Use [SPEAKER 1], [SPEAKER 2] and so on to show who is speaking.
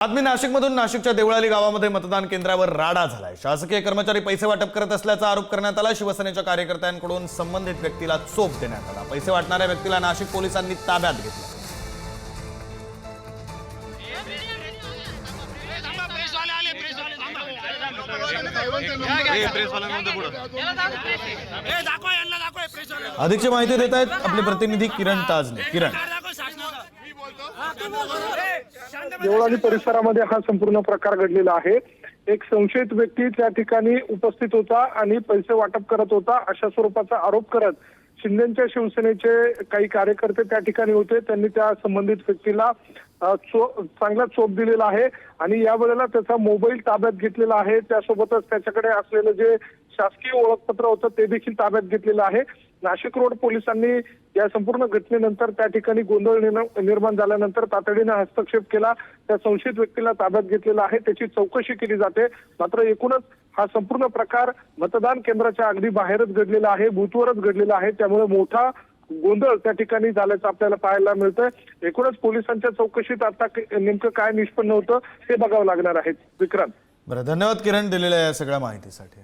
[SPEAKER 1] बातमी नाशिकमधून नाशिकच्या देवळाली गावामध्ये मतदान केंद्रावर राडा झालाय. शासकीय कर्मचारी पैसे वाटप करत असल्याचा आरोप करण्यात आला. शिवसेनेच्या कार्यकर्त्यांकडून संबंधित व्यक्तीला चोप देण्यात आला. पैसे वाटणाऱ्या व्यक्तीला नाशिक पोलिसांनी ताब्यात घेतलं. अधिकची माहिती देत आहेत आपले प्रतिनिधी किरण ताजने. किरण.
[SPEAKER 2] देवळाली परिसरामध्ये हा संपूर्ण प्रकार घडलेला आहे. एक संशयित व्यक्ती त्या ठिकाणी उपस्थित होता आणि पैसे वाटप करत होता अशा स्वरूपाचा आरोप करत शिंदेच्या शिवसेनेचे काही कार्यकर्ते त्या ठिकाणी होते. त्यांनी त्या संबंधित व्यक्तीला चो- चांगला चोप दिलेला आहे आणि या वेळेला त्याचा मोबाईल ताब्यात घेतलेला आहे. त्यासोबतच त्याच्याकडे असलेलं जे शासकीय ओळखपत्र होतं ते देखील ताब्यात घेतलेलं आहे. नाशिक रोड पोलिसांनी या संपूर्ण घटनेनंतर त्या ठिकाणी गोंधळ निर्माण निर्माण झाल्यानंतर तातडीनं हस्तक्षेप केला. त्या संशयित व्यक्तीला ताब्यात घेतलेला आहे. त्याची चौकशी केली जाते. मात्र एकूणच हा संपूर्ण प्रकार मतदान केंद्राच्या अगदी बाहेरच घडलेला आहे बूथवरच घडलेला आहे. त्यामुळे मोठा गोंधळ त्या ठिकाणी झाल्याचं आपल्याला पाहायला मिळतंय. एकूणच पोलिसांच्या चौकशीत आता नेमकं काय निष्पन्न होतं ते बघावं लागणार आहे. विक्रांत.
[SPEAKER 1] बरं धन्यवाद किरण दिलेल्या या सगळ्या माहितीसाठी.